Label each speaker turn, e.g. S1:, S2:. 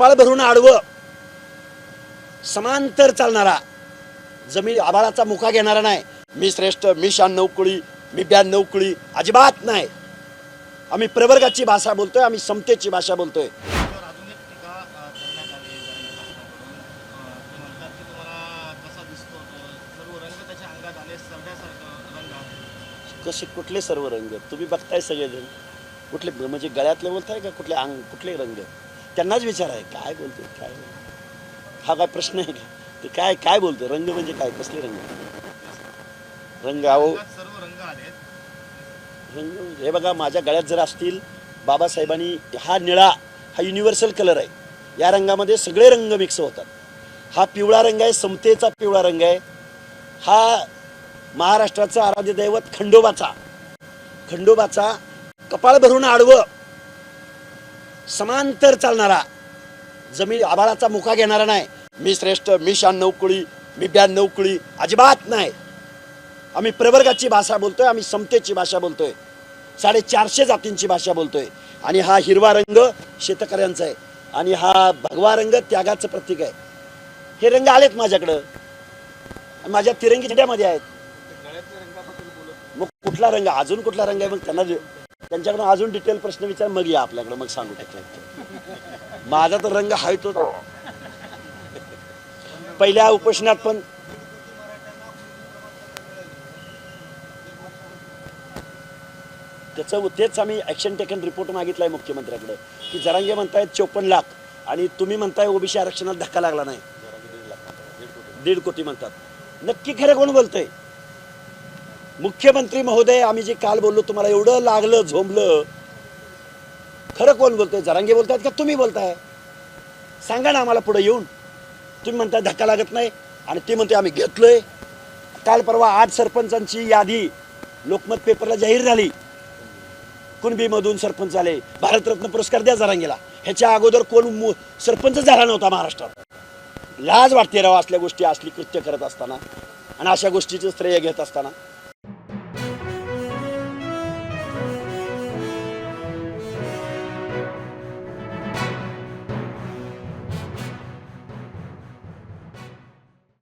S1: कपाळ भरून आडवं. समांतर चालणारा जमीन आभाळाचा मुका घेणारा नाही. मी श्रेष्ठ मी शहाण्णव कुळी मी ब्याण्णव कुळी अजिबात नाही. आम्ही प्रवर्गाची भाषा बोलतोय आम्ही समतेची भाषा बोलतोय.
S2: कसे
S1: कुठले सर्व रंग? तुम्ही बघताय सगळेजण. कुठले म्हणजे गळ्यातले बोलताय का कुठले अंग कुठले रंग? त्यांनाच विचार आहे काय बोलतोय काय हा काय प्रश्न आहे का? ते काय काय बोलतोय? रंग म्हणजे काय? कसले रंग? रंग
S2: सर्व रंग
S1: रंग हे बघा माझ्या गळ्यात जर असतील बाबासाहेबांनी हा निळा हा युनिव्हर्सल कलर आहे. या रंगामध्ये सगळे रंग मिक्स होतात. हा पिवळा रंग आहे समतेचा पिवळा रंग आहे. हा महाराष्ट्राचा आराध्य दैवत खंडोबाचा. खंडोबाचा कपाळ भरून आडवं. समांतर चालणारा जमीन आभाळाचा मुका घेणारा नाही. मी श्रेष्ठ मी शहाण्णव कुळी मी ब्याण्णव कुळी अजिबात नाही. आम्ही प्रवर्गाची भाषा बोलतोय आम्ही समतेची भाषा बोलतोय. साडेचारशे जातींची भाषा बोलतोय. आणि हा हिरवा रंग शेतकऱ्यांचा आहे. आणि हा भगवा रंग त्यागाचं प्रतीक आहे. हे रंग आलेत माझ्याकडं. माझ्या तिरंगी चिट्यामध्ये आहेत. मग कुठला रंग? अजून कुठला रंग आहे? मग त्यांना त्यांच्याकडून अजून डिटेल प्रश्न विचार मग या आपल्याकडे मग सांगू टाकलं माझा तर रंग हा तो पहिल्या उपोषणात पण. त्याचं तेच आम्ही ॲक्शन टेकन रिपोर्ट मागितलाय मुख्यमंत्र्याकडे. की जरांगे म्हणतायत चोपन्न लाख. आणि तुम्ही म्हणताय ओबीसी आरक्षणाला धक्का लागला नाही. दीड कोटी म्हणतात. नक्की खरं कोण बोलतंय? मुख्यमंत्री महोदय आम्ही जे काल बोललो तुम्हाला एवढं लागलं झोंबलं. खरं कोण बोलतोय? जरांगे बोलतायत का तुम्ही बोलताय? सांगा ना आम्हाला पुढे येऊन. तुम्ही म्हणताय धक्का लागत नाही. आणि ते म्हणते आम्ही घेतलोय. काल परवा आठ सरपंचांची यादी लोकमत पेपरला जाहीर झाली. कुणबीमधून सरपंच आले? भारतरत्न पुरस्कार द्या जरांगेला. ह्याच्या अगोदर कोण सरपंच झाला नव्हता महाराष्ट्रात. लाज वाटते राव असल्या गोष्टी असली कृत्य करत असताना. आणि अशा गोष्टीचं श्रेय घेत असताना.